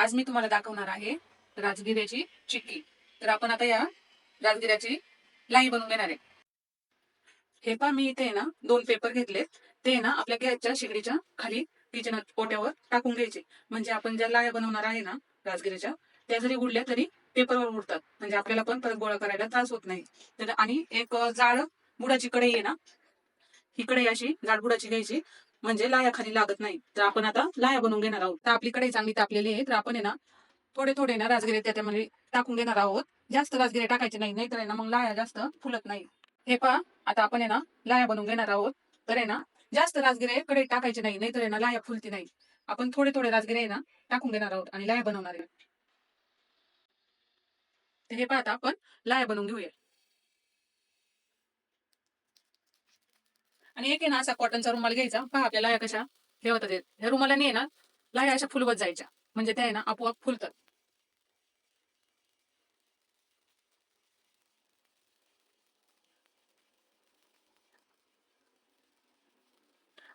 आज मी तुम्हाला दाखवणार आहे राजगिऱ्याची चिक्की. तर आपण आता या राजगिऱ्याची लाई बनवून घेणार आहे. हे पहा मी इथे ना दोन पेपर घेतलेत. ते ना आपल्या गॅसच्या शेगडीच्या खाली किचन ओट्यावर टाकून घ्यायचे. म्हणजे आपण ज्या लाया बनवणार आहे ना राजगिऱ्याच्या त्या जरी उडल्या तरी पेपरवर उडतात. म्हणजे आपल्याला पण परत गोळा करायला त्रास होत नाही. तर आणि एक जाड बुडाची कढई आहे ना ही कढई अशी जाड बुडाची घ्यायची. म्हणजे लाया खाली लागत नाही. तर आपण आता लाया बनवून घेणार आहोत. तर आपली कढई चांगली तापलेली आहे. तर आपण आहे ना थोडे थोडे ना राजगिरे त्याच्यामध्ये टाकून घेणार आहोत. जास्त राजगिरे टाकायचे नाही. नाहीतर आहे ना मग लाया जास्त फुलत नाही. हे पहा आता आपण आहे ना लाया बनवून घेणार आहोत. तर आहे ना जास्त राजगिरे कडे टाकायचे नाही. नाहीतर आहे ना लाया फुलती नाही. आपण थोडे थोडे राजगिरे आहे ना टाकून घेणार आहोत आणि लाया बनवणार आहे. हे पहा आता आपण लाया बनवून घेऊया. आणि एक आहे ना असा कॉटनचा रुमाल घ्यायचा. पहा आपल्या लाया कशा हे होतात ह्या रुमालाने आहे ना लाया अशा फुलवत जायच्या. म्हणजे त्या आहे ना आपोआप फुलतात.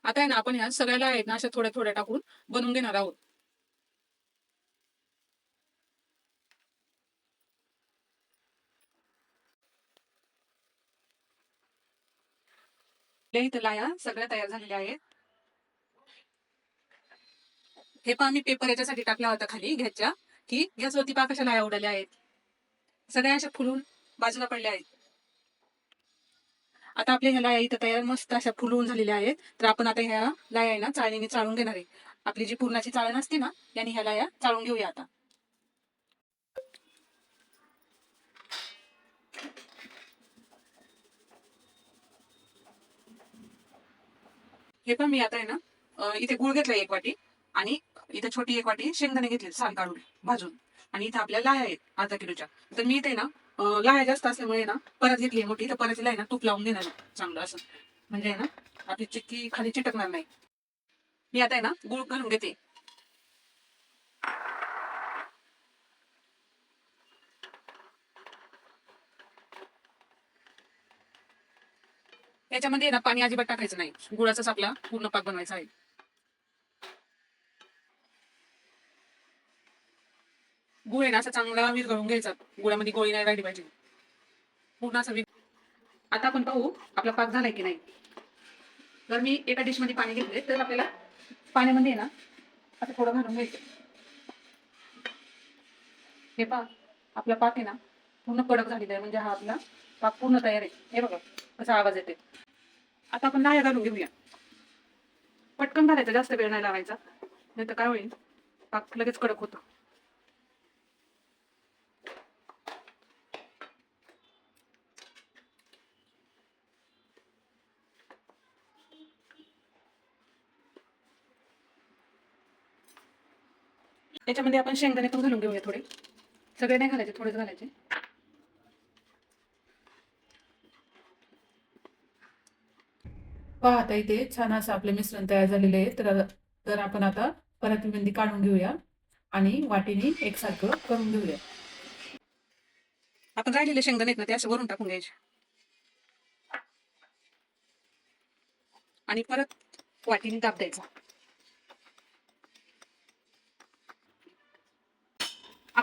आता आहे ना आपण ह्या सगळ्याला आहेत ना अशा थोड्या थोड्या टाकून बनवून घेणार आहोत. आपल्या इथं लाया सगळ्या तयार झालेल्या आहेत. हे पहा मी पेपर याच्यासाठी टाकला होता खाली घ्याच्या की गॅसवरती पहा कशा लाया उडाल्या आहेत. सगळ्या अशा फुलून बाजूला पडल्या आहेत. आता आपल्या ह्या लाया इथं तयार मस्त अशा फुलवून झालेल्या आहेत. तर आपण आता ह्या लाया आहे ना चाळणीने चाळून घेणार आहे. आपली जी पूर्णाची चाळण असते ना याने ह्या लाया चाळून घेऊया आता. हे पण मी आता आहे ना इथे गुळ घेतला एक वाटी आणि इथे छोटी एक वाटी शेंगदाणे घेतले साल काढून भाजून. आणि इथे आपल्या लाया आहेत अर्धा किलोच्या. तर मी इथे ना लाया जास्त असल्यामुळे ना परत घेतली मोठी. तर परत आहे ना तूप लावून देणार चांगलं असं. म्हणजे आहे ना आपली चिक्की खाली चिटकणार नाही. मी आता आहे ना गुळ घालून घेते. याच्यामध्ये आहे ना पाणी अजिबात टाकायचं नाही. गुळाचाच आपला पूर्ण पाक बनवायचा आहे. गुळ आहे ना असा चांगला विरघळून घ्यायचा. गुळामध्ये गोळी नाही राहिली पाहिजे. पूर्ण असा विर आता आपण पाहू आपला पाक झालाय की नाही. जर मी एका डिशमध्ये पाणी घेतले तर आपल्याला पाण्यामध्ये आहे ना आता थोडं घालून घ्यायचं. हे पहा आपला पाक आहे ना पूर्ण कडक झालेला आहे. म्हणजे हा आपला पाक पूर्ण तयार आहे. हे बघा. असा आवाज येते आता आपण लाया घालून घेऊया. पटकन घालायचा जास्त वेळ नाही लावायचा. नाही तर काय होईल? पाक लगेच कडक होतो. याच्यामध्ये आपण शेंगदाणे पण घालून घेऊया थोडे. सगळे नाही घालायचे थोडेच घालायचे. पहा आता इथे छान असं आपले मिश्रण तयार झालेले आहे तर तर आपण आता परातीमध्ये काढून घेऊया आणि वाटीने एकसारखं करून घेऊया. आपण राहिलेले शेंगदाणे आहेत ना ते असं वरून टाकून घ्यायचे. आणि परत वाटीने ताप द्यायचा.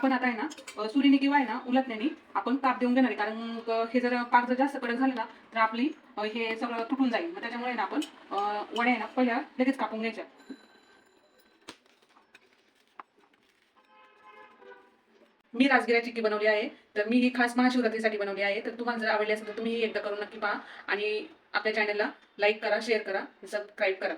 आपण आता आहे ना सूर्यने सुरीने किंवा आहे ना उलटण्याने आपण ताप देऊन घेणार आहे. कारण हे जर पाक जर जास्त कडक झालं ना तर आपली हे सगळं तुटून जाईल. मग त्याच्यामुळे ना आपण वड्या आहे ना पहिल्या लगेच कापून घ्यायच्या. मी राजगिरा चिक्की बनवली आहे. तर मी ही खास महाशिवरात्रीसाठी बनवली आहे. तर तुम्हाला जर आवडली असेल तर तुम्ही ही एकदा करून नक्की पहा. आणि आपल्या चॅनलला लाईक करा शेअर करा सबस्क्राईब करा.